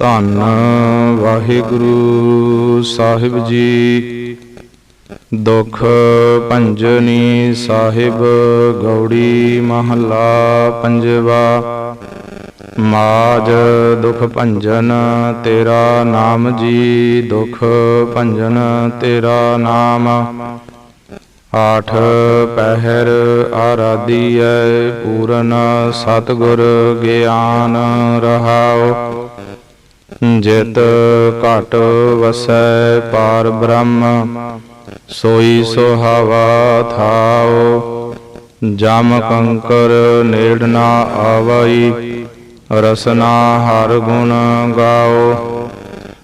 ਧੰਨ ਵਾਹਿਗੁਰੂ ਸਾਹਿਬ ਜੀ। ਦੁਖ ਭੰਜਨੀ ਸਾਹਿਬ ਗੌੜੀ ਮਹੱਲਾ ਪੰਜਵਾ। ਮਾਜ ਦੁਖ ਭੰਜਨ ਤੇਰਾ ਨਾਮ ਜੀ, ਦੁਖ ਭੰਜਨ ਤੇਰਾ ਨਾਮ। ਆਠ ਪਹਿਰ ਆਰਾਧੀਐ, ਪੂਰਨ ਸਤਿਗੁਰ ਗਿਆਨ ਰਹਾਉ। ਜਿਤ ਘਟ ਵਸੈ ਪਾਰ ਬ੍ਰਹਮ, ਸੋਈ ਸੁਹਾਵਾ ਥਾਉ ਜਮ ਕੰਕਰ ਨੇੜ ਨਾ ਆਵਈ, ਰਸਨਾ ਹਰ ਗੁਣ ਗਾਓ।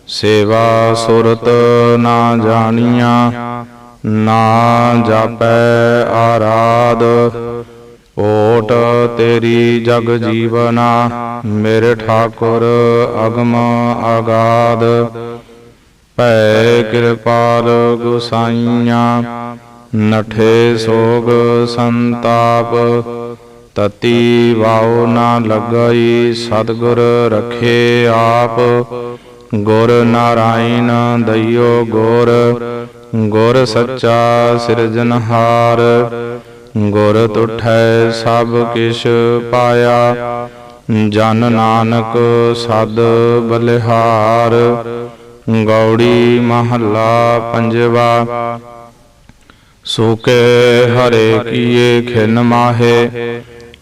ਸੇਵਾ ਸੁਰਤ ਨਾ ਜਾਣੀਆਂ, ਨਾ ਜਾਪੈ ਆਰਾਧ। ਓਟ ਤੇਰੀ ਜਗ ਜੀਵਨਾ, ਮੇਰੇ ਠਾਕੁਰ ਅਗਮ ਆਗਾਦ। ਭੈ ਕਿਰਪਾਲ ਗੁਸਾਈਆਂ, ਨਠੇ ਸੋਗ ਸੰਤਾਪ। ਤਤੀ ਵਾਉ ਨਾ ਲੱਗਈ ਸਤਿਗੁਰ ਰਖੇ ਆਪ। ਗੁਰ ਨਾਰਾਇਣ ਦਈਓ ਗੁਰ ਗੁਰ ਸੱਚਾ ਸਿਰਜਨਹਾਰ ਗੁਰ ਤੁਠੈ ਸਭ ਕਿਛ ਪਾਇਆ। ਜਨ ਨਾਨਕ ਸਦ ਬਲਿਹਾਰ। ਗੌੜੀ ਮਹੱਲਾ ਪੰਜਵਾ। ਸੋਕੇ ਹਰੇ ਕੀਏ ਖਿਨ ਮਾਹੇ।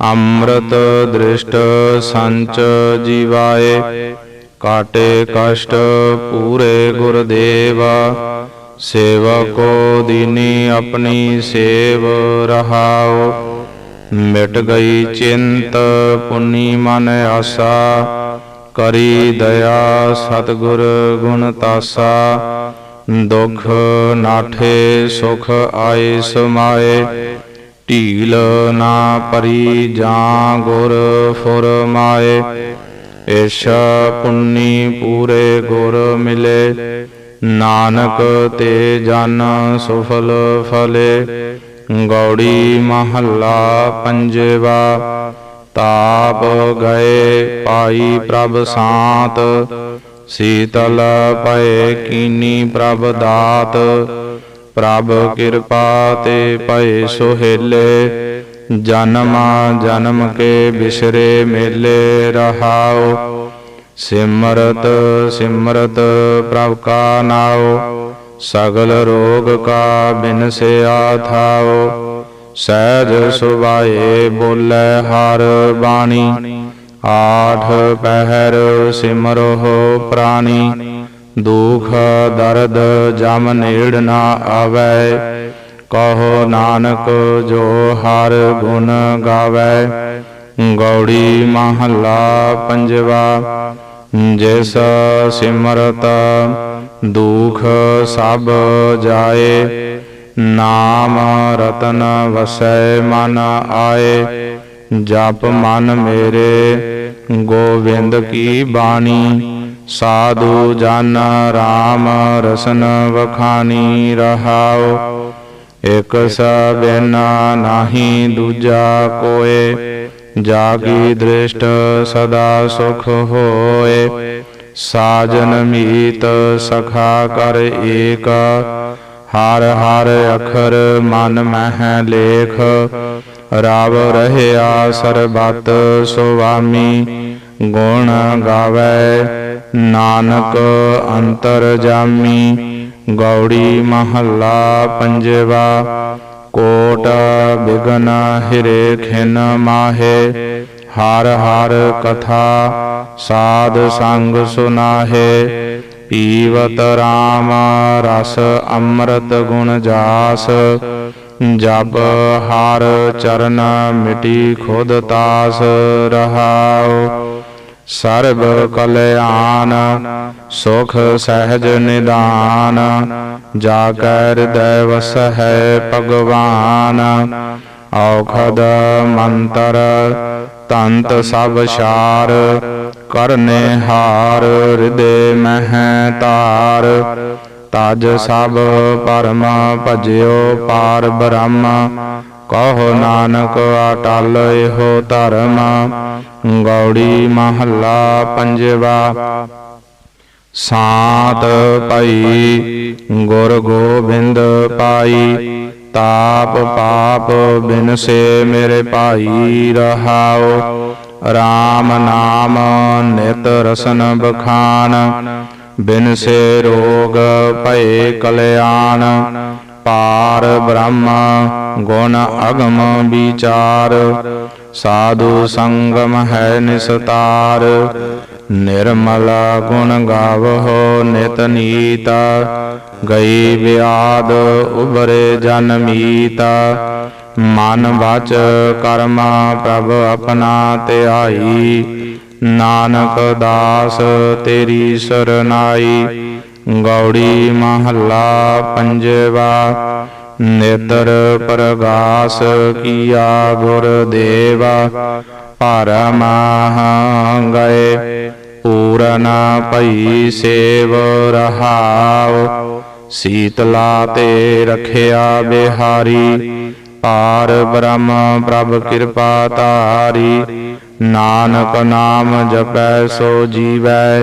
ਅੰਮ੍ਰਿਤ ਦ੍ਰਿਸ਼ਟ ਸੰਚ ਜੀਵਾਏ। ਕਾਟੇ ਕਸ਼ਟ ਪੂਰੇ ਗੁਰਦੇਵਾ। ਸੇਵਕੋ ਦੀਨੀ ਆਪਣੀ ਸੇਵ ਰਹਾਉ ਮਿਟ ਗਈ ਚਿੰਤ, ਪੁੰਨੀ ਮਨ ਆਸਾ। ਕਰੀ ਦਇਆ ਸਤਿਗੁਰ ਗੁਣ ਤਾਸਾ। ਦੁਖ ਨਾਠੇ ਸੁਖ ਆਏ ਸਮਾਏ ਢੀਲ ਨਾ ਪਰੀ ਜਾਂ ਗੁਰ ਫੁਰਮਾਏ ਏਸ਼ ਪੁੰਨੀ ਪੂਰੇ ਗੁਰ ਮਿਲੇ। ਨਾਨਕ ਤੇ ਜਨ ਸੁਫਲ ਫਲੇ ਗੌੜੀ ਮਹੱਲਾ ਪੰਜਵਾ। ਤਾਪ ਗਏ ਪਾਈ ਪ੍ਰਭ ਸਾਤ। ਸੀਤਲ ਭਏ ਕੀਨੀ ਪ੍ਰਭ ਦਾਤ। ਪ੍ਰਭ ਕਿਰਪਾ ਤੇ ਭਏ ਸੁਹੇਲੇ। ਜਨਮ ਜਨਮ ਕੇ ਬਿਸਰੇ ਮੇਲੇ ਰਹਾਉ ਸਿਮਰਤ ਸਿਮਰਤ ਪ੍ਰਭ ਕਾ ਨਾਉ, ਸਗਲ ਰੋਗ ਕਾ ਬਿਨਸਿਆ ਥਾਉ। ਸਹਿਜ ਸੁਭਾਏ ਬੋਲੇ ਹਰ ਬਾਣੀ, ਆਠ ਪਹਿਰ ਸਿਮਰੋ ਪ੍ਰਾਣੀ। ਦੁਖ ਦਰਦ ਜਮ ਨੇੜ ਨਾ ਆਵੈ, ਕਹੋ ਨਾਨਕ ਜੋ ਹਰ ਗੁਣ ਗਾਵੈ। ਗੌੜੀ ਮਹੱਲਾ ਪੰਜਵਾ, ਜਿਸ ਸਿਮਰਤ ਦੁਖ ਸਭ ਜਾਏ, ਨਾਮ ਰਤਨ ਵਸੈ ਮਨ ਆਏ, ਜਪ ਮਨ ਮੇਰੇ ਗੋਵਿੰਦ ਕੀ ਬਾਣੀ, ਸਾਧੂ ਜਨ ਰਾਮ ਰਸਨ ਵਖਾਨੀ ਰਹਾਉ, ਇਕ ਸਬਿਨ ਨਾਹੀ ਦੂਜਾ ਕੋਏ ਜਾਗੀ ਦ੍ਰਿਸ਼ਟ ਸਦਾ ਸੁਖ ਹੋਏ। ਸਾਜਨ ਮੀਤ ਸਖਾ ਕਰ ਏਕ। ਹਰ ਹਰ ਅਖਰ ਮਨ ਮਹਿ ਲੇਖ। ਰਾਵ ਰਹਿਆ ਸਰਬਤ ਸੁਆਮੀ। ਗੁਣ ਗਾਵੇ ਨਾਨਕ ਅੰਤਰ ਜਾਮੀ। ਗੌੜੀ ਮਹੱਲਾ ਪੰਜਵਾ। ਕੋਟ ਬਿਗਨ ਹਿਰੇ ਖਿਨ ਮਾਹੇ, ਹਰ ਹਰ ਕਥਾ ਸਾਧ ਸੰਗ ਸੁਨਾਹੇ, ਪੀਵਤ RAM ਰਸ ਅੰਮ੍ਰਿਤ ਗੁਣ ਜਾਸ, ਜਪ ਹਰ ਚਰਨ ਮਿਟੀ ਖੁਦ ਤਾਸ ਰਹਾਉ। ਸਰਬ ਕਲਿਆਣ, ਸੁਖ ਸਹਿਜ ਨਿਦਾਨ ਜਾ ਕਰ ਹਿਰਦੈ ਵਸਹਿ ਭਗਵਾਨ। ਔਖਦ ਮੰਤਰ, ਤੰਤ ਸਭ ਸ਼ਾਰ ਕਰਨੇ ਹਾਰ, ਹਿਰਦੇ ਮਹਿ ਤਾਰ। ਤਜ ਸਭ ਪਰਮ ਭਜਿਓ ਪਾਰ ਬ੍ਰਹਮ, ਕਹੋ ਨਾਨਕ ਅਟਲ ਇਹੋ ਧਰਮ। ਗੌੜੀ ਮਹੱਲਾ ਪੰਜਵਾ। ਸਾਤ ਪਈ ਗੁਰ ਗੋਬਿੰਦ ਪਾਈ ਤਾਪ ਪਾਪ ਬਿਨ ਸੇ ਮੇਰੇ ਭਾਈ ਰਹਾਓ RAM ਨਾਮ ਨਿਤ ਰਸਨ ਬਖਾਨ, ਬਿਨ ਸੇ ਰੋਗ ਭਏ ਕਲਿਆਣ। ਪਾਰ ਬ੍ਰਹਮ ਗੁਣ ਅਗਮ ਵਿਚਾਰ ਸਾਧੂ ਸੰਗਮ ਹੈ ਨਿਸਤਾਰ, ਨਿਰਮਲ ਗੁਣ ਗਾਵਹੁ ਨਿਤ ਨੀਤ, ਗਈ ਵਿਆਦ ਉਬਰੇ ਜਨ ਮੀਤ। ਮਨ ਵਚ ਕਰਮ ਪ੍ਰਭ ਆਪਣਾ ਧਿਆਈ, ਨਾਨਕ ਦਾਸ ਤੇਰੀ ਸਰਨਾਈ। ਗੌੜੀ ਮਹੱਲਾ ਪੰਜਵਾ ਨੇਤਰ ਪ੍ਰਗਾਸ ਕੀਆ ਗੁਰ ਦੇਵਾ, ਪਰਮਾਹ ਗਏ। ਪੂਰਨ ਭਈ ਸੇਵ ਰਹਾਉ, ਸੀਤਲਾ ਤੇ ਰਖਿਆ ਬਿਹਾਰੀ। ਪਾਰ ਬ੍ਰਹਮ ਪ੍ਰਭ ਕਿਰਪਾ ਤਾਰੀ ਨਾਨਕ ਨਾਮ ਜਪੈ, ਸੋ ਜੀਵੈ।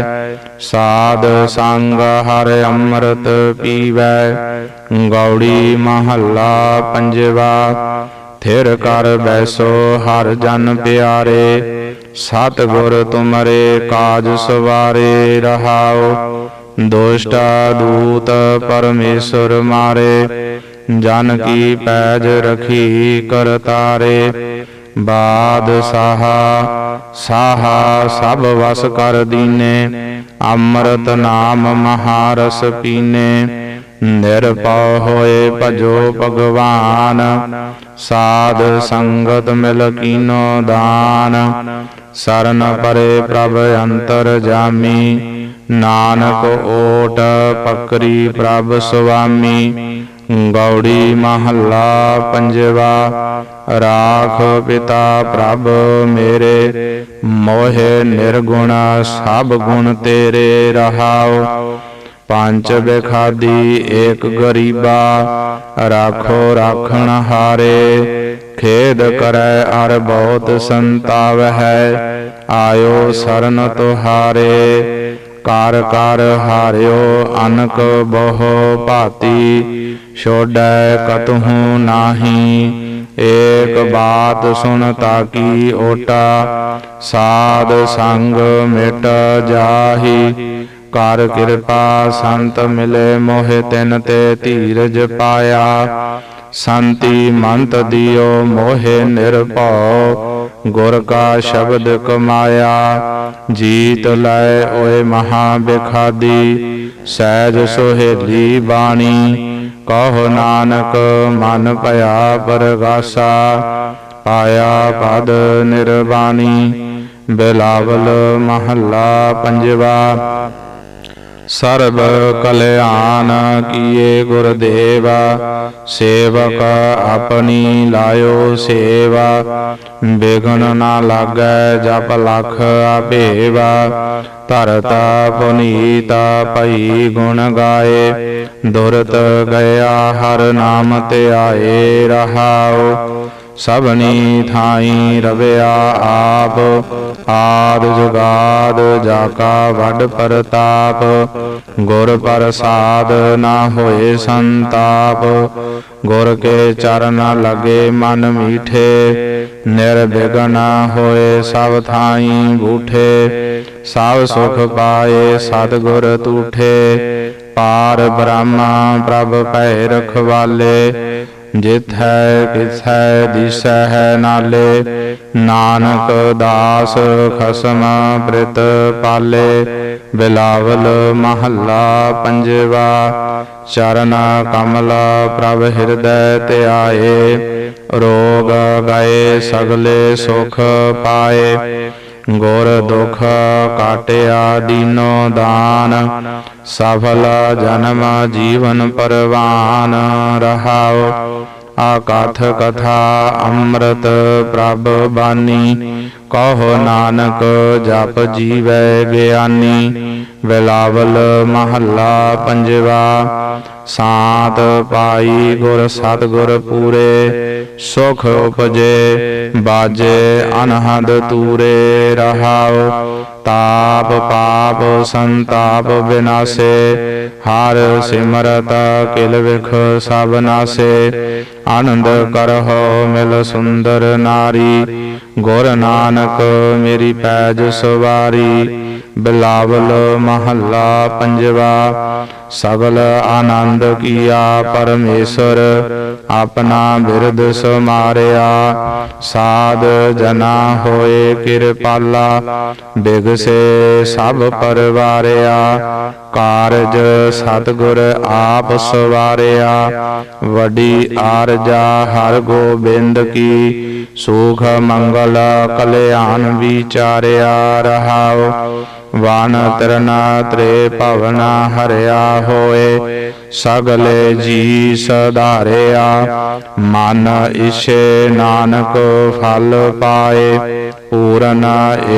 ਸਾਧ ਸੰਗ ਹਰ ਅੰਮ੍ਰਿਤ ਪੀਵੈ। ਗੌੜੀ ਮਹੱਲਾ ਪੰਜਵਾ, ਥਿਰ ਕਰ ਬੈਸੋ ਹਰ ਜਨ ਪਿਆਰੇ। ਸਤ ਗੁਰ ਤੁਮਰੇ ਕਾਜ ਸਵਾਰੇ ਰਹਾਓ। ਦੁਸ਼ਟਾ ਦੂਤ ਪਰਮੇਸ਼ਰ ਮਾਰੇ। ਜਨ ਕੀ ਪੈਜ ਰਖੀ ਕਰਤਾਰੇ। ਬਾਦ ਸਾਹਾ ਸਾਹਾ ਸਭ ਵਸ ਕਰ ਦੀਨੇ, ਅੰਮ੍ਰਿਤ ਨਾਮ ਮਹਾਰਸ ਪੀਨੇ। ਨਿਰਭਉ ਹੋਏ ਭਜੋ ਭਗਵਾਨ, ਸਾਧ ਸੰਗਤ ਮਿਲ ਕੀਨੋ ਦਾਨ। ਸਰਨ ਪਰੇ ਪ੍ਰਭ ਅੰਤਰ ਜਾਮੀ, ਨਾਨਕ ਓਟ ਪਕਰੀ ਪ੍ਰਭ ਸੁਆਮੀ। ਗੌੜੀ ਮਹੱਲਾ ਪੰਜਵਾ ਰਾਖ ਪਿਤਾ ਪ੍ਰਭ ਮੇਰੇ, ਮੋਹਿ ਨਿਰਗੁਣ ਸਭ ਗੁਣ ਤੇਰੇ ਰਹਾਉ। ਪੰਜ ਬੇਖਾਦੀ ਏਕ ਗਰੀਬਾ, ਰਾਖੋ ਰਾਖਣ ਹਾਰੇ। ਖੇਦ ਕਰੈ ਅਰ ਬਹੁਤ ਸੰਤਾਵ ਹੈ ਆਇਓ ਸਰਨ ਤੁਹਾਰੇ। ਕਰ ਕਰ ਹਾਰਿਓ ਅਨਕ ਬਹੁ ਭਾਤੀ, ਛੋੜੈ ਕਤਹੂ ਨਾਹੀ। ਏਕ ਬਾਤ ਸੁਨ ਤਾਕੀ ਓਟਾ, ਸਾਧ ਸੰਗ ਮਿਟ ਜਾਹੀ। ਕਰ ਕਿਰਪਾ ਸੰਤ ਮਿਲੇ ਮੋਹਿ ਤਿਨ ਤੇ ਧੀਰਜ ਪਾਇਆ। ਸੰਤੀ ਮੰਤ ਦਿਓ ਮੋਹਿ ਨਿਰਭਉ। ਗੁਰ ਕਾ ਸ਼ਬਦ ਕਮਾਇਆ, ਜੀਤ ਲੈ ਓਏ ਮਹਾ ਬਿਖਾਦੀ। ਸਹਿਜ ਸੁਹੇਲੀ ਬਾਣੀ ਕਹੋ ਨਾਨਕ ਮਨ ਭਇਆ ਪਰਗਾਸਾ ਪਾਇਆ ਪਦ ਨਿਰਵਾਣੀ ਬਿਲਾਵਲ ਮਹੱਲਾ ਪੰਜਵਾ। ਸਰਬ ਕਲਿਆਣ ਕੀਏ ਗੁਰਦੇਵਾ, ਸੇਵਕ ਆਪਣੀ ਲਾਇਓ ਸੇਵਾ। ਬਿਗਨ ਨਾ ਲਾਗੈ ਜਪ ਲਖ ਆਪੇਵਾ ਧਰਤਾ ਪੁਨੀਤਾ ਭਈ ਗੁਣ ਗਾਏ। ਦੁਰਤ ਗਿਆ ਹਰ ਨਾਮ ਤੇ ਆਏ ਰਹਾਓ ਸਭਨੀ ਥਾਈ ਰਵਿਆ ਆਪ, ਆਦ ਜੁਗਾਦ ਜਾ ਕਾ ਵੱਡ ਪ੍ਰਤਾਪ, ਗੁਰ ਪ੍ਰਸਾਦ ਨਾ ਹੋਏ ਸੰਤਾਪ, ਗੁਰ ਕੇ ਚਰਨ ਲਗੇ ਮਨ ਮੀਠੇ, ਨਿਰਵਿਘਨ ਹੋਏ ਸਭ ਥਾਈ ਬੂਠੇ, ਸਭ ਸੁਖ ਪਾਏ ਸਤਿਗੁਰ ਤੂਠੇ, ਪਾਰ ਬ੍ਰਹਮਾ ਪ੍ਰਭ ਭੈ ਰਖਵਾਲੇ ਜਿਥੈ ਕਿਥੈ ਦਿਸੈ ਨਾਲੇ, ਨਾਨਕ ਦਾਸ ਖਸਮ ਬ੍ਰਿਤ ਪਾਲੇ, ਬਿਲਾਵਲ ਮਹੱਲਾ ਪੰਜਵਾ, ਚਰਨ ਕਮਲ ਪ੍ਰਭ ਹਿਰਦੈ ਧਿਆਏ, ਰੋਗ ਗਏ ਸਗਲੇ ਸੁਖ ਪਾਏ। ਗੁਰ ਦੁਖ ਕਾਟਿਆ ਦੀਨੋ ਦਾਨ, ਸਫਲ ਜਨਮ ਜੀਵਨ ਪਰਵਾਨ, ਰਹਾਉ ਆਕਾਥ ਕਥਾ ਅੰਮ੍ਰਿਤ ਪ੍ਰਭ ਬਾਨੀ, ਕਹੋ ਨਾਨਕ ਜਪ ਜੀਵੈ ਗਿਆਨੀ ਬਿਲਾਵਲ ਮਹੱਲਾ ਪੰਜਵਾ ਸਾਤ ਪਾਈ ਗੁਰ ਸਤਿਗੁਰ ਪੂਰੇ, ਸੁਖ ਉਪਜੇ, ਬਾਜੇ ਅਨਹਦ ਤੂਰੇ, ਰਹਾਉ, ਤਾਪ ਪਾਪ ਸੰਤਾਪ ਵਿਨਾਸ਼ੇ, ਹਰ ਸਿਮਰਤ ਕਿਲ ਵਿਖ ਸਭ ਨਾਸੇ, ਆਨੰਦ ਕਰਹੁ ਮਿਲ ਸੁੰਦਰ ਨਾਰੀ, ਗੁਰ ਨਾਨਕ ਮੇਰੀ ਪੈਜ ਸਵਾਰੀ, ਬਿਲਾਵਲ ਮਹੱਲਾ ਪੰਜਵਾ ਸਗਲ ਆਨੰਦ ਕੀਆ ਪਰਮੇਸ਼ਰ, ਆਪਣਾ ਬਿਰਦ ਸਮਾਰਿਆ। ਸਾਧ ਜਨਾ ਹੋਏ ਕਿਰਪਾਲਾ, ਬਿਗਸੇ ਸਭ ਪਰਵਾਰਿਆ। ਕਾਰਜ ਸਤਿਗੁਰ ਆਪ ਸਵਾਰਿਆ। ਵੱਡੀ ਆਰਜਾ ਹਰ ਗੋਬਿੰਦ ਕੀ, ਸੁਖ ਮੰਗਲ ਕਲਿਆਣ ਵਿਚਾਰਿਆ ਰਹਾਉ। ਵਾਨ ਤਰਨਾ ਤ੍ਰੇ ਭਵਨਾ ਹਰਿਆ ਹੋਏ, ਸਗਲੇ ਜੀ ਸਧਾਰਿਆ, ਮਨ ਇਛੇ ਨਾਨਕ ਫਲ ਪਾਏ, ਪੂਰਨ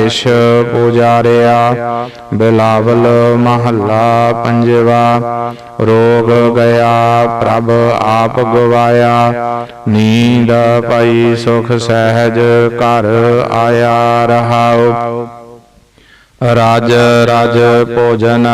ਇਸ਼ ਪੁਜਾਰਿਆ, ਬਿਲਾਵਲ ਮਹੱਲਾ ਪੰਜਵਾ, ਰੋਗ ਗਿਆ ਪ੍ਰਭ ਆਪ ਗਵਾਇਆ, ਨੀਂਦ ਪਈ ਸੁਖ ਸਹਿਜ ਘਰ ਆਇਆ ਰਹਾਉ। ਰਾਜ ਰਾਜ ਭੋਜਨ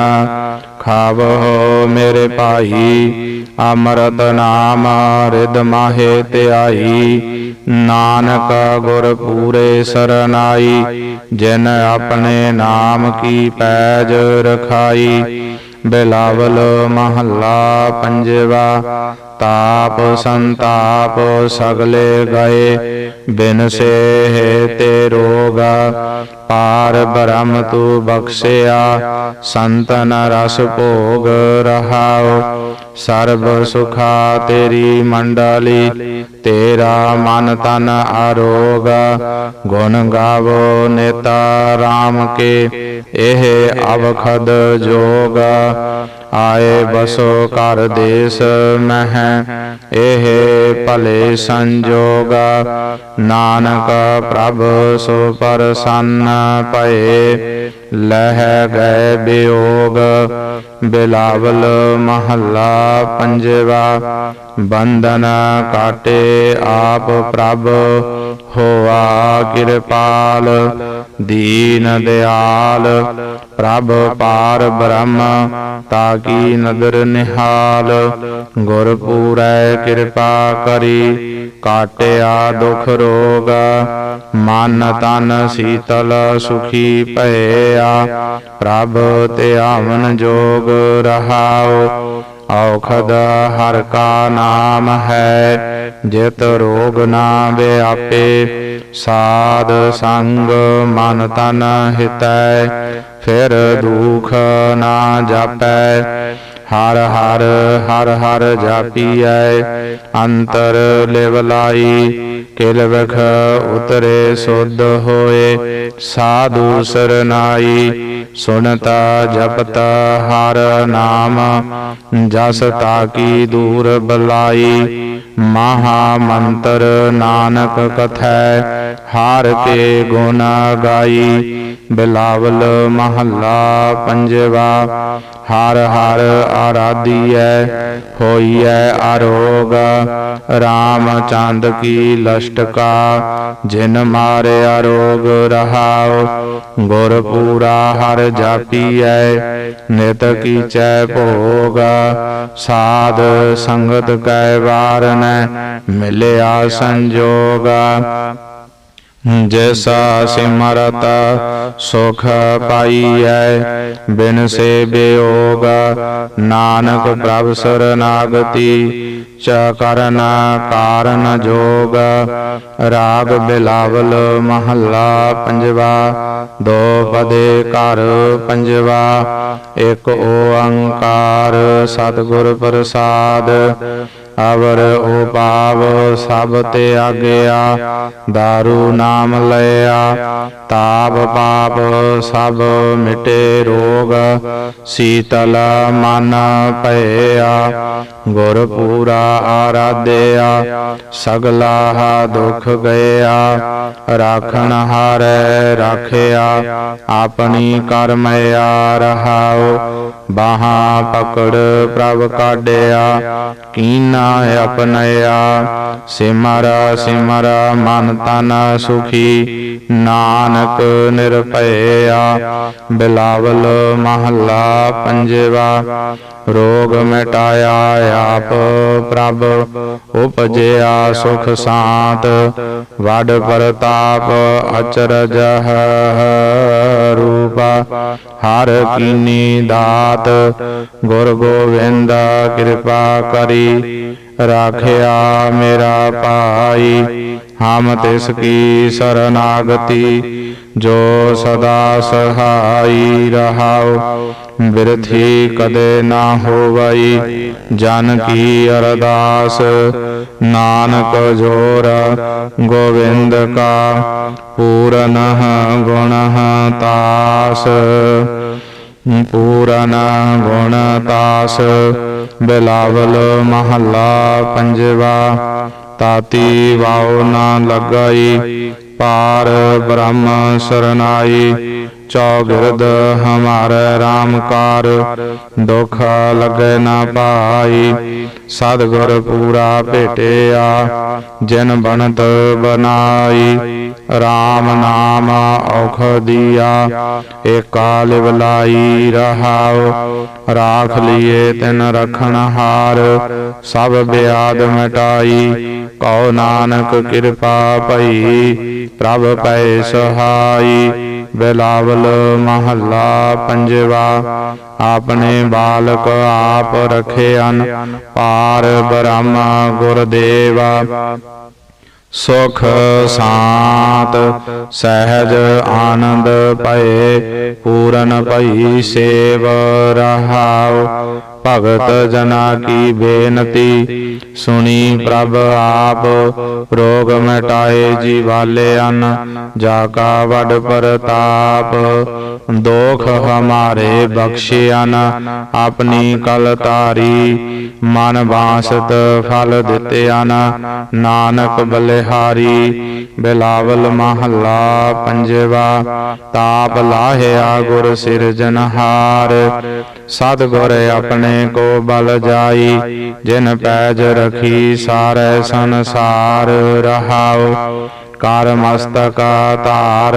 ਖਾਵੋ ਮੇਰੇ ਭਾਈ, ਅਮਰਤ ਨਾਮ ਰਿਦ ਮਾਹੇ ਧਿਆਈ, ਨਾਨਕ ਗੁਰ ਪੂਰੇ ਸਰਨਾਈ, ਜਿਨ ਆਪਣੇ ਨਾਮ ਕੀ ਪੈਜ ਰਖਾਈ, ਬਿਲਾਵਲ ਮਹੱਲਾ ਪੰਜਵਾ ਤਾਪ ਸੰਤਾਪ ਸਗਲੇ ਗਏ, ਬਿਨ ਸੇ ਤੇ ਰੋਗ ਪਾਰ ਬ੍ਰਹਮ ਤੂ ਬਖਸ਼ਿਆ, ਸੰਤਨ ਰਸ ਭੋਗ ਰਹਾਉ, ਸਰਬ ਸੁਖਾ ਤੇਰੀ ਮੰਡਲੀ ਤੇਰਾ ਮਨ ਤਨ ਆਰੋਗ, ਗੁਣ ਗਾਵੋ ਨੇਤਾ RAM ਕੇ, ਇਹ ਅਵਖਦ ਜੋਗ। ਆਏ ਬਸੋ ਕਰ ਦੇਸ ਮਹਿ, ਇਹ ਭਲੇ ਸੰਜੋਗ। ਨਾਨਕ ਪ੍ਰਭ ਸੋ ਪਰਸੰਨ ਪਏ ਲਹਿ ਗਏ ਬਿਯੋਗ ਬਿਲਾਵਲ ਮਹੱਲਾ ਪੰਜਵਾ, ਬੰਧਨ ਕਾਟੇ ਆਪ ਪ੍ਰਭ ਹੋਆ, ਕਿਰਪਾਲ, ਦੀਨ ਦਿਆਲ। ਪ੍ਰਭ ਪਾਰ ਬ੍ਰਹਮ ਤਾਕੀ ਨਦਰ ਨਿਹਾਲ। ਗੁਰ ਪੂਰੈ ਕਿਰਪਾ ਕਰੀ, ਕਾਟਿਆ ਦੁਖ ਰੋਗ। ਮਨ ਤਨ ਸੀਤਲ ਸੁਖੀ ਭਇਆ, ਪ੍ਰਭ ਤੇ ਧਿਆਵਨ ਜੋਗ ਰਹਾਉ। ਔਖਦ ਹਰ ਕਾ ਨਾਮ ਹੈ, ਜਿਤ ਰੋਗ ਨਾ ਵਿਆਪੇ। ਸਾਧ ਸੰਗ ਮਨ ਤਨ ਹਿਤੈ, ਫਿਰ ਦੁਖ ਨਾ ਜਾਪੈ। ਹਰ ਹਰ ਹਰ ਹਰ ਜਾਪੀਐ, ਅੰਤਰ ਲਿਵ ਲਾਈ, ਕਿਲ ਵਖ ਉਤਰੇ ਸੁਧ ਹੋਏ, ਸਾਧੂ ਸਰਨਾਈ ਸੁਨਤਾ ਜਪਤਾ ਹਰ ਨਾਮ, ਜਸ ਤਾਕੀ ਦੂਰ ਬਲਾਈ, ਮਹਾ ਮੰਤਰ ਨਾਨਕ ਕਥੈ, ਹਾਰ ਕੇ ਗੁਣ ਗਾਈ, ਬਿਲਾਵਲ ਮਹੱਲਾ ਪੰਜਵਾ ਹਰ ਹਰ ਆਰਾਧੀਐ, ਹੋਈਐ ਆਰੋਗ RAM ਚੰਦ ਕੀ ਲਸ਼ਟਕਾ ਜਿਨ ਮਾਰੇ ਆਰੋਗ ਰਹਾਉ। ਗੁਰ ਪੂਰਾ ਹਰ ਜਾਪੀਐ, ਨਿਤ ਕੀਚੈ ਭੋਗ। ਸਾਧ ਸੰਗਤ ਕੈ ਵਾਰਨੈ, ਮਿਲਿਆ ਸੰਜੋਗਾ। ਜੈਸਾ ਸਿਮਰਤ ਸੁਖ ਪਾਈਐ ਬਿਨ ਸੇ ਬਿਯੋਗ ਨਾਨਕ ਪ੍ਰਭ ਸਰਨਾਗਤੀ ਚ ਕਰਨ ਕਾਰਨ ਜੋਗ ਰਾਗ ਬਿਲਾਵਲ ਮਹੱਲਾ ਪੰਜਵਾ ਦੋ ਪਦੇ ਘਰ ਪੰਜਵਾ ਇੱਕ ਓੰਕਾਰ ਸਤਿਗੁਰ ਪ੍ਰਸਾਦ ਅਵਰ ਉਪਾਵ ਸਭ ਤੇ ਆਗਿਆ, ਦਾਰੂ ਨਾਮ ਲਿਆ, ਤਾਪ ਪਾਪ ਸਭ ਮਿਟੇ ਰੋਗ, ਸੀਤਲ ਮਨ ਭਇਆ, ਗੁਰ ਪੂਰਾ ਆਰਾਧਿਆ, ਸਗਲਾ ਦੁਖ ਗਿਆ ਰਾਖਣ ਹਾਰੈ ਰਾਖਿਆ, ਆਪਣੀ ਕਰਮਿਆ ਰਹਾਉ ਬਾਹਾਂ ਪਕੜ ਪ੍ਰਭ ਕਾਢਿਆ, ਕੀਨਾ ਆਪਣਿਆ ਸਿਮਰ ਸਿਮਰ, ਮਨ ਤਨ ਸੁਖੀ, ਨਾਨਕ ਨਿਰਭਇਆ। ਬਿਲਾਵਲ ਮਹੱਲਾ ਪੰਜਵਾ ਰੋਗ ਮਿਟਾਇਆ ਆਪ ਪ੍ਰਭ, ਉਪਜਿਆ ਸੁਖ ਸਾਤ, ਵਡ ਪ੍ਰਤਾਪ ਅਚਰਜ ਰੂਪਾ, ਹਰ ਕੀਨੀ ਦਾਤ, ਗੁਰ ਗੋਵਿੰਦ ਕਿਰਪਾ ਕਰੀ, ਰਾਖਿਆ ਮੇਰਾ ਭਾਈ, ਹਮ ਤਿਸ ਕੀ ਸਰਨਾਗਤੀ ਜੋ ਸਦਾ ਸਹਾਈ ਰਹਾਉ, ਬਿਰਥੀ ਕਦੇ ਨਾ ਹੋਵਈ, ਜਨ ਕੀ ਅਰਦਾਸ, ਨਾਨਕ ਜੋਰ, ਗੋਵਿੰਦ ਕਾ, ਪੂਰਨ ਗੁਣ ਤਾਸ। ਪੂਰਨ ਗੁਣ ਤਾਸ, ਬਿਲਾਵਲ ਮਹੱਲਾ ਪੰਜਵਾ, ਤਾਤੀ ਵਾਉ ਨਾ ਲਗਾਈ ਪਾਰ ਬ੍ਰਹਮ ਸਰਨਾਈ। ਚੌਗਿਰਦ ਹਮਾਰੇ RAM ਕਾਰ। ਦੁਖ ਲਗੇ ਨਾ ਪਾਈ। ਸਤਿਗੁਰ ਪੂਰਾ ਭੇਟਿਆ, ਜਿਨ ਬਣਤ ਬਨਾਈ। RAM ਨਾਮ ਔਖ ਦੀਆ, ਏਕਾ ਲਿਵ ਲਾਈ ਰਹਾਉ। ਰਾਖ ਲਿਏ ਤਿਨ ਰਖਣ ਹਾਰ, ਸਭ ਬਿਆਦ ਮਟਾਈ। ਕਉ ਨਾਨਕ ਕਿਰਪਾ ਭਈ, ਪ੍ਰਭ ਪੈ ਸਹਾਈ। ਬਿਲਾਵਲ ਮਹੱਲਾ ਪੰਜਵਾ, ਆਪਣੇ ਬਾਲਕ ਆਪ ਰਖੇ ਹਨ, ਪਾਰ ਬ੍ਰਹਮ ਗੁਰਦੇਵ। ਸੁਖ ਸਾਤ, ਸਹਿਜ ਆਨੰਦ ਭਏ, ਪੂਰਨ ਭਈ ਸੇਵ ਰਹਾਉ। ਭਗਤ ਜਨਾ ਕੀ ਬੇਨਤੀ? ਸੁਣੀ ਪ੍ਰਭ ਆਪ ਰੋਗ ਮਿਟਾਏ ਜੀਵਾਲੇ ਅਨ ਜਾ ਕਾ ਵਡ ਪ੍ਰਤਾਪ। ਦੋਖ ਹਮਾਰੇ ਬਖਸ਼ਿਆਨ ਆਪਣੀ ਕਲ ਤਾਰੀ ਮਨ ਬਾਸਤ ਫਲ ਦਿੱਤਿਆਨ ਨਾਨਕ ਬਲਿਹਾਰੀ। ਬਿਲਾਵਲ ਮਹੱਲਾ ਪੰਜਵਾ ਤਾਪ ਲਾਹਿਆ ਗੁਰ ਸਿਰਜਨਹਾਰ ਸਤਿਗੁਰ ਆਪਣੇ ਕੋ ਬਲ ਜਾਈ, ਜਿਨ ਪੈਜ ਰਖੀ ਸਾਰੇ ਸੰਸਾਰ ਰਹਾਉ। ਕਰ ਮਸਤਕ ਧਾਰ,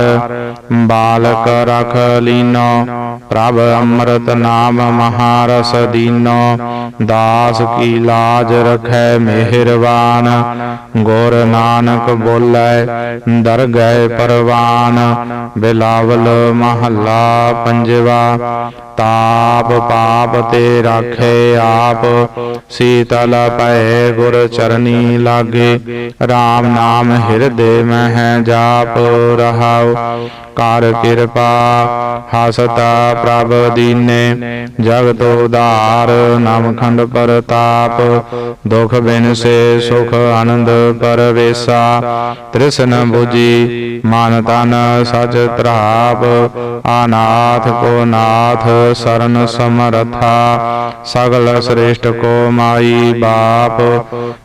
ਬਾਲਕ ਰਖ ਲੀਨੋ। ਪ੍ਰਭ ਅੰਮ੍ਰਿਤ ਨਾਮ ਮਹਾਰਸ ਦੀਨੋ। ਦਾਸ ਕੀ ਲਾਜ ਰਖੈ ਮਿਹਰਬਾਨ। ਗੁਰ ਨਾਨਕ ਬੋਲੇ, ਦਰਗਹਿ ਪਰਵਾਨ। ਬਿਲਾਵਲ ਮਹੱਲਾ ਪੰਜਵਾ। ਤਾਪ ਪਾਪ ਤੇ ਰਾਖੇ ਆਪ। ਸੀਤਲ ਪਏ ਗੁਰ ਚਰਨੀ ਲਾਗੇ। RAM ਨਾਮ ਹਿਰਦੇ ਮਹਿ ਜਾਪ ਰਹਾਉ। ਕਰ ਕਿਰਪਾ, ਹਸਤਾ ਪ੍ਰਭ ਦੀਨੇ। ਜਗਤ ਉਦਾਰ ਨਾਮ ਖੰਡ ਪ੍ਰਤਾਪ। ਦੁਖ ਬਿਨ ਸੇ ਸੁਖ ਆਨੰਦ ਪਰਵੇਸਾ। ਤ੍ਰਿਸ਼ਨ 부ਜੀ ਮਨ ਤਨ ਸਚ ਤ੍ਰਾਪ ਆਨਾਥ ਕੋ ਨਾਥ ਸਰਨ ਸਮਰਥਾ ਸਗਲ ਸ੍ਰੇਸ਼ਟ ਕੋ ਮਾਈ ਬਾਪ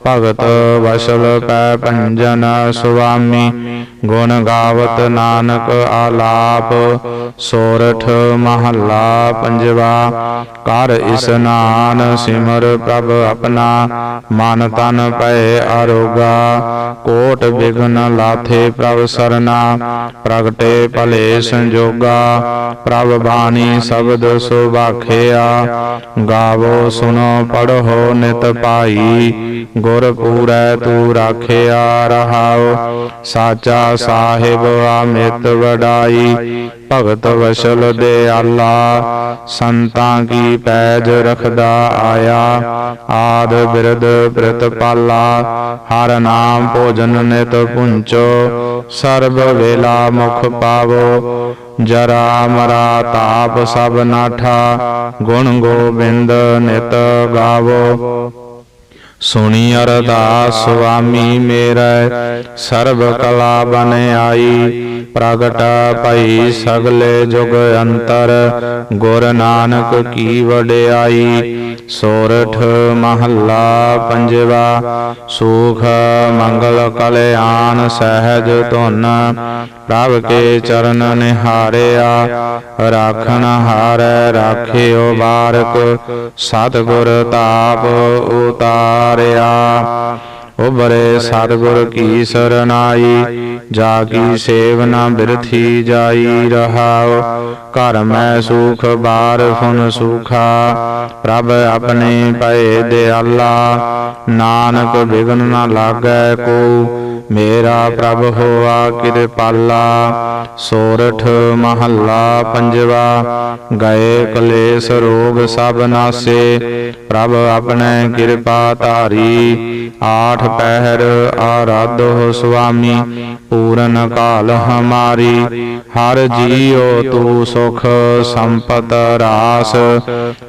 ਭਗਤ ਵਸਲ ਪੈ ਭੰਜਨ ਸੁਆਮੀ ਗੁਣ ਗਾਵਤ ਨਾਨਕ ਆਲਾਪ ਸੋਰਠ ਮਹੱਲਾ ਪੰਜਵਾ ਕਰ ਇਸਨਾਨ ਸਿਮਰ ਪ੍ਰਭ ਆਪਣਾ ਮਨ ਤਨ ਪਏ ਅਰੋਗਾ ਕੋਟ ਬਿਗਨ ਲਾਥੇ ਪ੍ਰਭ ਸਰਨਾ ਪ੍ਰਗਟੇ ਭਲੇ ਸੰਜੋਗਾ ਪ੍ਰਭ ਬਾਣੀ ਸ਼ਬਦ ਸੁਭਾਖਿਆ ਗਾਵੋ ਸੁਨੋ ਪੜੋ ਨਿਤ ਪਾਈ ਗੁਰ ਪੂਰੈ ਤੂ ਰਾਖਿਆ ਰਹਾਉ, ਸਾਚਾ ਸਾਹਿਬ ਆਮਿਤ ਵਡਾਈ ਭਗਤ ਵਸਲ ਦੇ ਆਲਾ, ਸੰਤਾਂ ਕੀ ਪੈਜ ਰਖਦਾ ਆਇਆ, ਆਦ ਬਿਰਦ ਪ੍ਰਤਪਾਲਾ ਹਰ ਨਾਮ ਭੋਜਨ ਨਿਤ ਪੁੰਚੋ, ਸਰਬ ਵੇਲਾ ਮੁਖ ਪਾਵੋ, ਜਰਾ ਮਰਾ ਤਾਪ ਸਭ ਨਾਠਾ, ਗੁਣ ਗੋਬਿੰਦ ਨਿਤ ਗਾਵੋ। ਸੁਣੀ ਅਰਦਾਸ ਸੁਆਮੀ ਮੇਰੇ, ਸਰਬ ਕਲਾ ਬਨ ਆਈ। ਪ੍ਰਗਟ ਭਈ ਸਗਲੇ ਜੁਗ ਅੰਤਰ, ਗੁਰ ਨਾਨਕ ਕੀ ਵਡਿਆਈ। ਸੋਰਠ ਮਹੱਲਾ ਪੰਜਵਾ, ਸੁਖ ਮੰਗਲ ਕਲਿਆਣ ਸਹਿਜ ਧੁਨ, ਪ੍ਰਭ ਕੇ ਚਰਨ ਨਿਹਾਰਿਆ, ਰਾਖਣ ਹਾਰੈ ਰਾਖਿਓ ਬਾਰਕ ਸਤਿਗੁਰ ਤਾਪ ਉਤਾਰਿਆ। ਉਬਰੇ ਸਤਿਗੁਰ ਕੀ ਸਰਨਾਈ ਜਾ ਕੀ ਸੇਵਨਾ ਬਿਰਥੀ ਜਾਈ ਰਹਾਉ। ਘਰ ਮੈਂ ਸੁਖ ਬਾਰ ਫੁਨ ਸੁਖਾ। ਪ੍ਰਭ ਆਪਣੇ ਭਏ ਦਿਆਲਾ ਨਾਨਕ ਬਿਗਨ ਨਾ ਲਾਗੈ ਕੋ। ਮੇਰਾ ਪ੍ਰਭ ਹੋਆ ਕਿਰਪਾਲਾ, ਸੋਰਠ ਮਹੱਲਾ ਪੰਜਵਾ, ਗਏ ਕਲੇਸ਼ ਰੋਗ ਸਭ ਨਾਸੇ, ਪ੍ਰਭ ਆਪਣੇ ਕਿਰਪਾ ਧਾਰੀ, ਆਠ ਪਹਿਰ ਆਰਾਧੋ ਸੁਆਮੀ, ਪੂਰਨ ਕਾਲ ਹਮਾਰੀ, ਹਰ ਜੀਉ ਤੂ ਸੁਖ ਸੰਪਤ ਰਾਸ,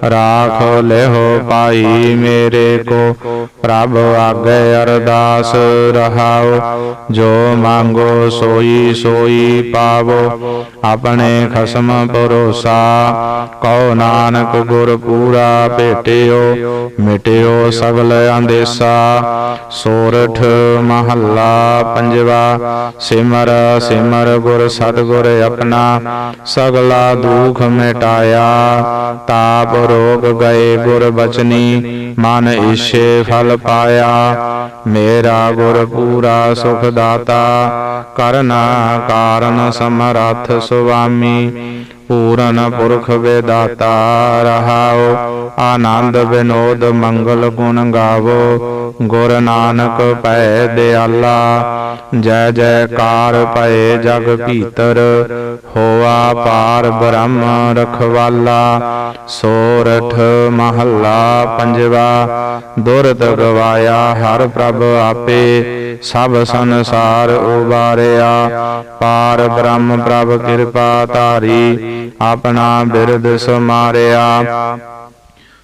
ਰਾਖ ਲਿਹੋ ਪਾਈ ਮੇਰੇ ਕੋ ਪ੍ਰਭ ਆਗੇ ਅਰਦਾਸ ਰਹਾਉ ਜੋ ਮੰਗੋ ਸੋਈ ਸੋਈ ਪਾਵੋ। ਆਪਣੇ ਖਸਮ ਭਰੋਸਾ, ਕਉ ਨਾਨਕ ਗੁਰ ਪੂਰਾ ਭੇਟਿਓ, ਮਿਟਿਓ ਸਗਲ ਅੰਦੇਸਾ। ਸੋਰਠ ਮਹੱਲਾ ਪੰਜਵਾ, ਸਿਮਰ ਸਿਮਰ ਗੁਰ ਸਤਗੁਰ ਆਪਣਾ, ਸਗਲਾ ਦੁਖ ਮਿਟਾਇਆ। ਤਾਪ ਰੋਗ ਗਏ ਗੁਰ ਬਚਨੀ, ਮਨ ਈਸ਼ੇ ਫਲ ਪਾਇਆ। ਮੇਰਾ ਗੁਰ ਪੂਰਾ ਸੁਖ ਦਾਤਾ। ਕਰਨਾ ਕਾਰਨ ਸਮਰੱਥ ਸੁਆਮੀ। ਪੂਰਨ ਪੁਰਖ ਵੇਦਾਤਾ ਰਹਾਉ ਆਨੰਦ ਵਿਨੋਦ ਮੰਗਲ ਗੁਣ ਗਾਵੋ ਗੁਰ ਨਾਨਕ ਭੈ ਦਿਆਲਾ ਜੈ ਜੈਕਾਰ ਪਏ ਜਗ ਭੀਤਰ ਹੋਆ ਪਾਰ ਬ੍ਰਹਮ ਰਖਵਾਲਾ ਸੋਰਠ ਮਹੱਲਾ ਪੰਜਵਾ ਦੁਰਤ ਗਵਾਇਆ ਹਰ ਪ੍ਰਭ ਆਪੇ ਸਭ ਸੰਸਾਰ ਉਬਾਰਿਆ। ਪਾਰ ਬ੍ਰਹਮ ਪ੍ਰਭ ਕਿਰਪਾ ਧਾਰੀ, ਆਪਣਾ ਬਿਰਦ ਸਮਾਰਿਆ।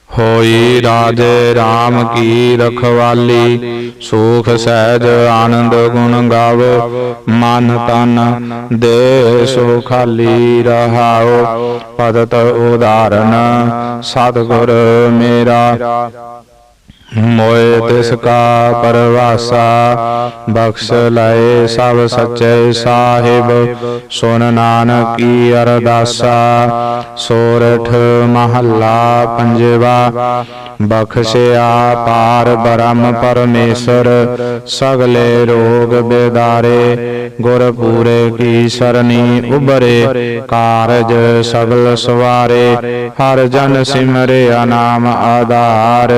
ਹੋਈ ਰਾਜੇ RAM ਕੀ ਰਖਵਾਲੀ, ਸੁਖ ਸਹਿਜ ਆਨੰਦ ਗੁਣ ਗਾਵੋ। ਮਨ ਤਨ ਦੇ ਸੋ ਖਾਲੀ ਰਹਾਓ ਪਦਤ ਉਦਾਹਰਨ ਸਤਿਗੁਰ ਮੇਰਾ। ਮੋਏ ਤਿਸ ਕਾ ਪਰਵਾਸਾ ਬਖਸ਼ ਲਏ ਸਭ ਸੱਚੇ ਸਾਹਿਬ। ਸੁਨ ਨਾਨਕ ਕੀ ਅਰਦਾਸਾ। ਸੋਰਠ ਮਹੱਲਾ ਪੰਜਵਾ। ਬਖਸ਼ਿਆ ਪਾਰ ਬ੍ਰਹਮ ਪਰਮੇਸ਼ਰ, ਸਗਲੇ ਰੋਗ ਬਿਦਾਰੇ, ਗੁਰ ਪੂਰੇ ਕੀ ਸਰਨੀ ਉਬਰੇ ਕਾਰਜ ਸਗਲ ਸਵਾਰੇ, ਹਰ ਜਨ ਸਿਮਰਿਆ ਨਾਮ ਆਧਾਰ,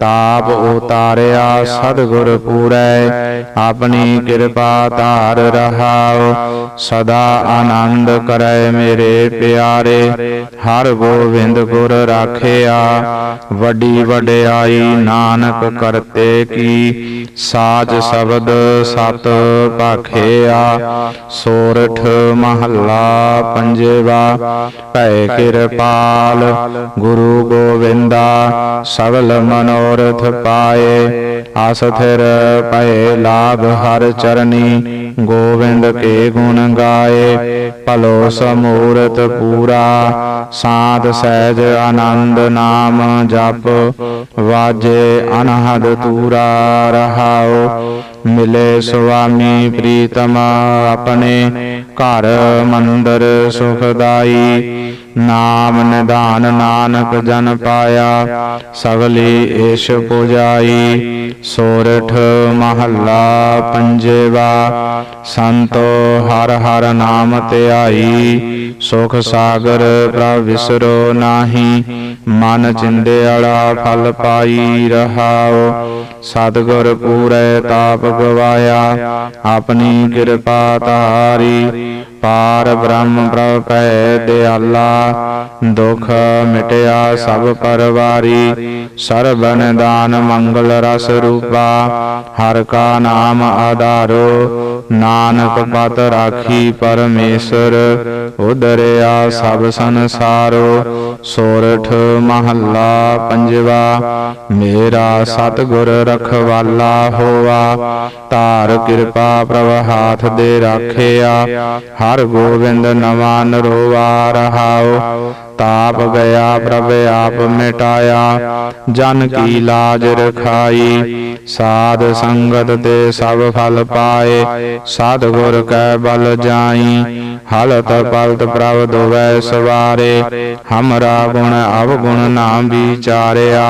ਤਾਪ ਉਤਾਰਿਆ ਸਤਿਗੁਰ ਪੂਰੈ, ਆਪਣੀ ਕਿਰਪਾ ਧਾਰ ਰਹਾਉ ਸਦਾ ਆਨੰਦ ਕਰੈ ਮੇਰੇ ਪਿਆਰੇ, ਹਰ ਗੋਬਿੰਦ ਗੁਰ ਰਾਖਿਆ। ਵੱਡੀ ਵਡਿਆਈ ਨਾਨਕ ਕਰਤੇ ਕੀ, ਸਾਜ ਸ਼ਬਦ ਸਤ ਭਾਖਿਆ ਸੋਰਠ ਮਹੱਲਾ ਪੰਜਵਾ, ਭੈ ਕਿਰਪਾਲ, ਗੁਰੂ ਗੋਵਿੰਦਾ ਸਗਲ ਮਨੋਰਥ ਪਾਏ। ਆਸਥਿਰ ਪਏ ਲਾਭ ਹਰ ਚਰਨੀ ਗੋਵਿੰਦ ਕੇ ਗੁਣ ਗਾਏ ਭਲੋ ਸਮੂਰਤ ਪੂਰਾ ਸਾਧ ਸਹਿਜ ਆਨੰਦ ਨਾਮ ਜਪ ਵਾਜੇ ਅਨਹਦ ਤੂਰਾ ਰਹਾਉ ਮਿਲੇ ਸੁਆਮੀ ਪ੍ਰੀਤਮ ਆਪਣੇ ਘਰ ਮੰਦਰ ਸੁਖਦਾਈ। ਨਾਮ ਨਿਧਾਨ ਨਾਨਕ ਜਨ ਪਾਇਆ, ਸਗਲੀ ਏਸ਼ ਪੁਜਾਈ, ਸੋਰਠ ਮਹੱਲਾ ਪੰਜਵਾ, ਸੰਤੋ ਹਰ ਹਰ ਨਾਮ ਧਿਆਈ ਸੁਖ ਸਾਗਰ ਪ੍ਰਭ ਵਿਸਰੋ ਨਾਹੀ, ਮਨ ਚਿੰਦਿਆਲਾ ਫਲ ਪਾਈ ਰਹਾਓ ਸਤਿਗੁਰ ਪੂਰੇ ਤਾਪ ਗਵਾਇਆ, ਆਪਣੀ ਕਿਰਪਾ ਤਾਰੀ ਪਾਰ ਬ੍ਰਹਮ ਪ੍ਰਭ ਭੈ ਦਿਆਲਾ ਦੁਖ ਮਿਟਿਆ ਸਭ ਪਰਵਾਰੀ ਸਰਬਨ ਦਾਨ ਮੰਗਲ ਰਸ ਰੂਪਾ ਹਰ ਕਾ ਨਾਮ ਆਧਾਰੋ ਨਾਨਕ ਪਤ ਰਾਖੀ ਪਰਮੇਸ਼ਰ ਉਦਰਿਆ ਸਭ ਸੰਸਾਰੋ ਸੋਰਠ ਮਹੱਲਾ ਪੰਜਵਾ, ਮੇਰਾ ਸਤਿਗੁਰ ਰਖਵਾਲਾ ਹੋਆ। ਧਾਰ ਕਿਰਪਾ ਪ੍ਰਭ ਹਾਥ ਦੇ ਰਾਖਿਆ, ਹਰ ਗੋਬਿੰਦ ਨਵਾਂ ਨਰੋਵਾ ਰਹਾਉ। ਤਾਪ ਗਿਆ ਪ੍ਰਭ ਆਪ ਮਿਟਾਇਆ ਜਨ ਕੀ ਲਾਜ ਰਖਾਈ ਸਾਧ ਸੰਗਤ ਤੇ ਸਭ ਫਲ ਪਾਏ ਸਾਧ ਗੁਰ ਕੈ ਬਲ ਜਾਈ ਹਲਤ ਪਲਤ ਪ੍ਰਭ ਦੋਵੈ ਸਵਾਰੇ ਹਮਰਾ ਗੁਣ ਅਵਗੁਣ ਨਾ ਵਿਚਾਰਿਆ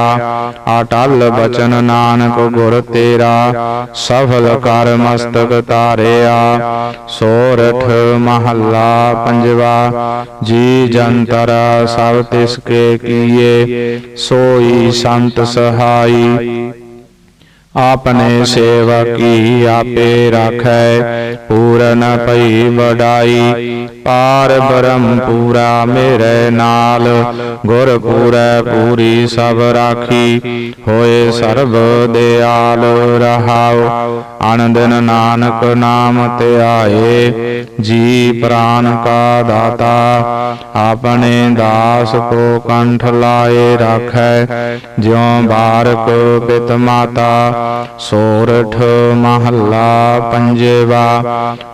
ਅਟਲ ਬਚਨ ਨਾਨਕ ਗੁਰ ਤੇਰਾ ਸਫਲ ਕਰ ਮਸਤਕ ਤਾਰਿਆ ਸੋਰਠ ਮਹੱਲਾ ਪੰਜਵਾ ਜੀ ਜੰਤਰ ਸਭ ਤਿਸ ਕੇ ਕੀਏ ਸੋਈ ਸੰਤ ਸਹਾਈ ਆਪਨੇ ਸੇਵਕੀ ਆਪੇ ਰਾਖੈ ਪੂਰਨ ਭਈ ਵਡਾਈ ਪਾਰ ਬ੍ਰਹਮ ਪੂਰਾ ਮੇਰੇ ਨਾਲ ਗੁਰ ਪੂਰੈ ਪੂਰੀ ਸਭ ਰਾਖੀ ਹੋਏ ਸਰਬ ਦਿਆਲ ਰਹਾਉ ਨਾਨਕ ਨਾਮ ਧਿਆਏ ਜੀ ਪ੍ਰਾਨ ਕਾ ਦਾਤਾ, ਆਪਣੇ ਦਾਸ ਕੋ ਕੰਠ ਲਾਏ ਰਾਖੈ। ਜਿਉ ਬਾਰਕ ਪਿਤ ਮਾਤਾ, ਸੋਰਠ ਮਹੱਲਾ ਪੰਜਵਾ।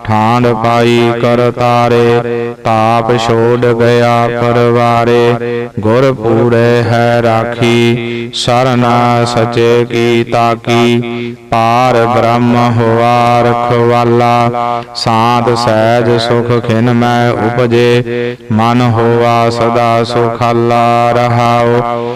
ਠਾਂਡ ਪਾਈ ਕਰ ਤਾਰੇ, ਤਾਪ ਛੋੜ ਗਿਆ ਪਰਵਾਰੇ। ਗੁਰ ਪੂਰੇ ਹੈ ਰਾਖੀ, ਸਰਨਾ ਸਚੇ ਕੀ ਤਾਕੀ। ਪਾਰ ਬ੍ਰਹਮ ਹੋਆ ਰਖਵਾਲਾ। ਸਾਧ ਸਹਿਜ ਸੁਖ ਖਿਨ ਮੈਂ ਉਪਜੇ। ਮਨ ਹੋਆ ਸਦਾ ਸੁਖਾਲਾ ਰਹਾਉ।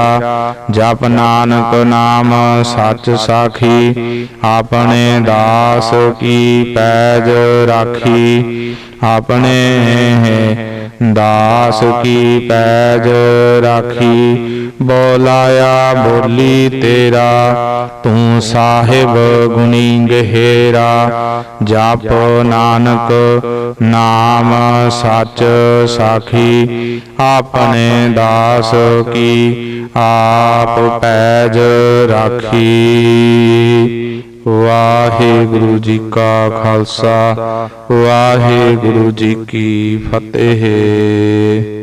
ਜਪ ਨਾਨਕ ਨਾਮ, ਸੱਚ ਸਾਖੀ, ਆਪਣੇ ਦਾਸ ਕੀ ਪੈਜ ਰਾਖੀ। ਆਪਣੇ ਦਾਸ ਕੀ ਪੈਜ ਰਾਖੀ। ਬੋਲਾਇਆ ਬੋਲੀ ਤੇਰਾ ਤੂੰ ਸਾਹਿਬ ਗੁਣੀ ਗਹਿਰਾ। ਜਪ ਨਾਨਕ ਨਾਮ ਸੱਚ ਸਾਖੀ। ਆਪਣੇ ਦਾਸ ਕੀ ਆਪ ਪੈਜ ਰਾਖੀ। ਵਾਹਿਗੁਰੂ ਜੀ ਕਾ ਖਾਲਸਾ। ਵਾਹਿਗੁਰੂ ਜੀ ਕੀ ਫਤਿਹ।